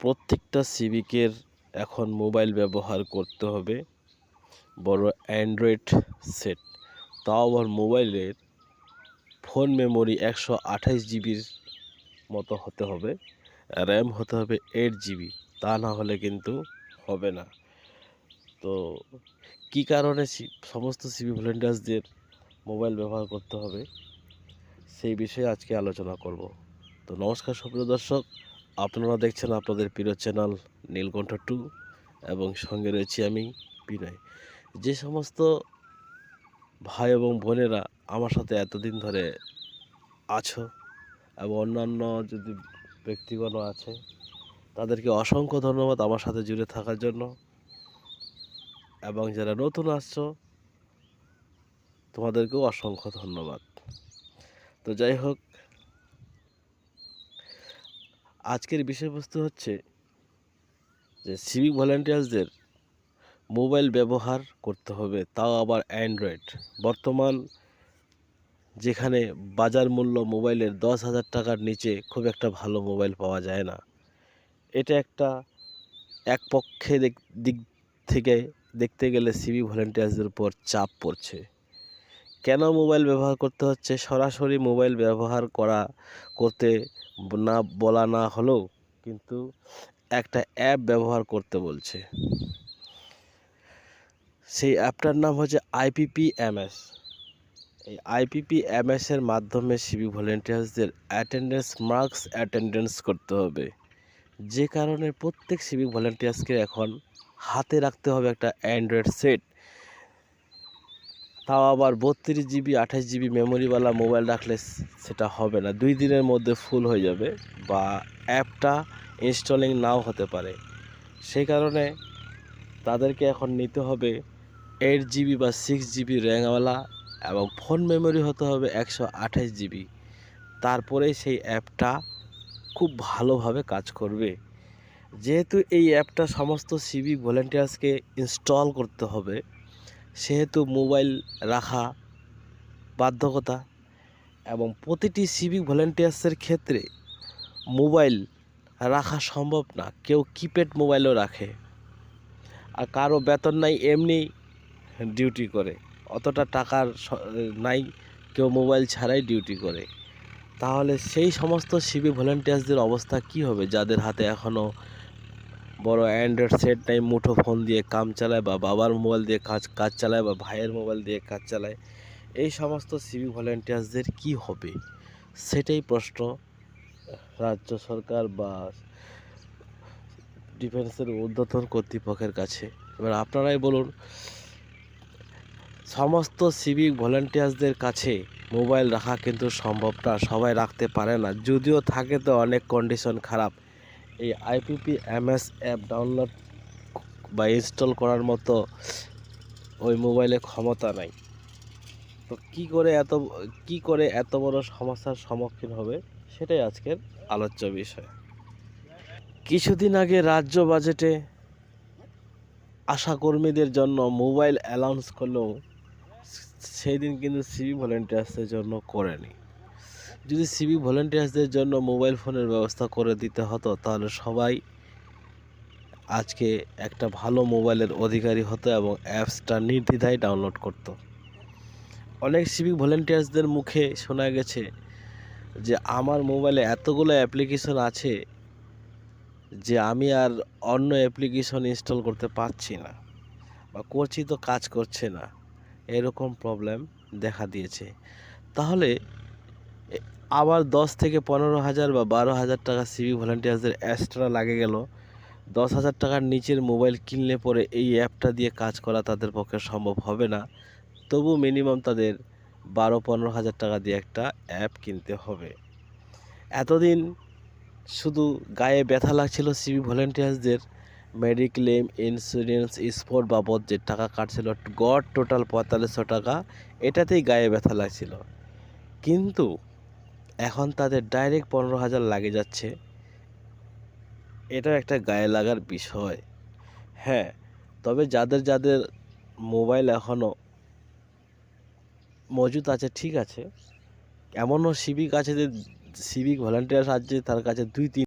প্রত্যেকটা সিভিকের এখন মোবাইল ব্যবহার করতে হবে। বড় অ্যান্ড্রয়েড সেট। তাও আবার মোবাইলের ফোন মেমোরি একশো আঠাশ জিবির মতো হতে হবে। র্যাম হতে হবে এইট জিবি। তা না হলে কিন্তু হবে না। তো কী কারণে সমস্ত সিভি ভলেন্টিয়ার্সদের মোবাইল ব্যবহার করতে হবে? সেই বিষয়ে আজকে আলোচনা করব। তো নমস্কার সুপ্রিয় দর্শক আপনারা দেখছেন আপনাদের প্রিয় চ্যানেল নীলকণ্ঠ টু এবং সঙ্গে রয়েছি আমি বিনয়। যে সমস্ত ভাই এবং বোনেরা আমার সাথে এতদিন ধরে আছো এবং অন্যান্য যদি ব্যক্তিগণ আছে, তাদেরকে অসংখ্য ধন্যবাদ আমার সাথে জুড়ে থাকার জন্য। এবং যারা নতুন আসছো, তোমাদেরকেও অসংখ্য ধন্যবাদ। তো যাই হোক আজকের বিষয়বস্তু হচ্ছে যে সিভিক ভলেন্টিয়ার্সদের মোবাইল ব্যবহার করতে হবে, তাও আবার অ্যান্ড্রয়েড বর্তমান যেখানে বাজার মূল্য মোবাইলের দশ হাজার টাকার নিচে খুব একটা ভালো মোবাইল পাওয়া যায় না। এটা একটা এক পক্ষে দিক- থেকে দেখতে গেলে সিভি ভলেন্টিয়ার্সদের উপর চাপ পড়ছে। কেন মোবাইল ব্যবহার করতে হচ্ছে? সরাসরি মোবাইল ব্যবহার করা, করতে না, বলা না হলেও কিন্তু একটা অ্যাপ ব্যবহার করতে বলছে। সেই অ্যাপটার নাম হচ্ছে আইপিপিএমএস এই আইপিপিএমএস এর মাধ্যমে সিভি ভলেন্টিয়ার্সদের অ্যাটেন্ডেন্স মার্কস অ্যাটেন্ডেন্স করতে হবে। যে কারণে প্রত্যেক সিভিক ভলেন্টিয়ার্সকে এখন হাতে রাখতে হবে একটা অ্যান্ড্রয়েড সেট। তাও আবার বত্রিশ জিবি আঠাশ জিবি মেমোরিওয়ালা মোবাইল রাখলে সেটা হবে না। দুই দিনের মধ্যে ফুল হয়ে যাবে বা অ্যাপটা ইনস্টলিং নাও হতে পারে। সেই কারণে তাদেরকে এখন নিতে হবে এইট জিবি বা সিক্স জিবি র্যামওয়ালা এবং ফোন মেমোরি হতে হবে একশো আঠাশ জিবি তারপরেই সেই অ্যাপটা খুব ভালোভাবে কাজ করবে। যেহেতু এই অ্যাপটা সমস্ত সিভিক ভলেন্টিয়ার্সকে ইনস্টল করতে হবে সেহেতু মোবাইল রাখা বাধ্যকতা এবং প্রতিটি সিভিক ভলেন্টিয়ার্সের ক্ষেত্রে মোবাইল রাখা সম্ভব না। কেউ কিপ্যাড মোবাইলও রাখে আর কারও বেতন নাই এমনি ডিউটি করে। অতটা টাকার নাই, কেউ মোবাইল ছাড়াই ডিউটি করে। তাহলে সেই সমস্ত সিভিক ভলেন্টিয়ার্সদের অবস্থা কি হবে? যাদের হাতে এখনও বড় অ্যান্ড্রয়েড সেট নাই, মুঠো ফোন দিয়ে কাম চালায় বা বাবার মোবাইল দিয়ে কাজ কাজ চালায় বা ভাইয়ের মোবাইল দিয়ে কাজ চালায়। এই সমস্ত সিভি ভলেন্টিয়ার্সদের কি হবে? সেটাই প্রশ্ন। রাজ্য সরকার বা ডিফেন্সের ঊর্ধ্বতন কর্তৃপক্ষের কাছে। এবার আপনারাই বলুন, সমস্ত সিভিক ভলেন্টিয়ার্সদের কাছে মোবাইল রাখা কিন্তু সম্ভব না, সবাই রাখতে পারে না। যদিও থাকে তো অনেক কন্ডিশন খারাপ। এই আইপিপি এমএস অ্যাপ ডাউনলোড বা ইনস্টল করার মতো ওই মোবাইলে ক্ষমতা নাই। তো কি করে এত, কি করে এত বড় সমস্যার সম্মুখীন হবে সেটাই আজকের আলোচ্য বিষয়। কিছুদিন আগে রাজ্য বাজেটে আশাকর্মীদের জন্য মোবাইল অ্যালাউন্স করলেও সেই দিন কিন্তু সিভি ভলেন্টিয়ার্সদের জন্য করেনি। যদি সিভি ভলেন্টিয়ার্সদের জন্য মোবাইল ফোনের ব্যবস্থা করে দিতে হতো, তাহলে সবাই আজকে একটা ভালো মোবাইলের অধিকারী হতো এবং অ্যাপসটা নির্দ্বিধায় ডাউনলোড করত। অনেক সিভিক ভলেন্টিয়ার্সদের মুখে শোনা গেছে যে, আমার মোবাইলে এতগুলো অ্যাপ্লিকেশন আছে যে আমি আর অন্য অ্যাপ্লিকেশন ইনস্টল করতে পারছি না বা করছি তো কাজ করছে না। এরকম প্রবলেম দেখা দিয়েছে। তাহলে আবার দশ থেকে পনেরো হাজার বা বারো হাজার টাকা সিভি ভলেন্টিয়ার্সদের এক্সট্রা লাগে গেল। দশ হাজার টাকার নিচের মোবাইল কিনলে পরে এই অ্যাপটা দিয়ে কাজ করা তাদের পক্ষে সম্ভব হবে না। তবু মিনিমাম তাদের বারো পনেরো হাজার টাকা দিয়ে একটা অ্যাপ কিনতে হবে। এতদিন শুধু গায়ে ব্যথা লাগছিল সিভি ভলেন্টিয়ার্সদের মেডিক্লেম ইন্স্যুরেন্স স্পোর্ট বাবদ যে টাকা কাটছিল, গড় টোটাল পঁয়তাল্লিশশো টাকা, এটাতেই গায়ে ব্যথা লাগছিল। কিন্তু এখন তাদের ডাইরেক্ট পনেরো হাজার লাগে যাচ্ছে। এটা একটা গায়ে লাগার বিষয়। হ্যাঁ তবে যাদের যাদের মোবাইল এখনও মজুদ আছে, ঠিক আছে। এমনও সিভিক আছে যে সিভিক ভলান্টিয়ার আছে, তার কাছে দুই তিন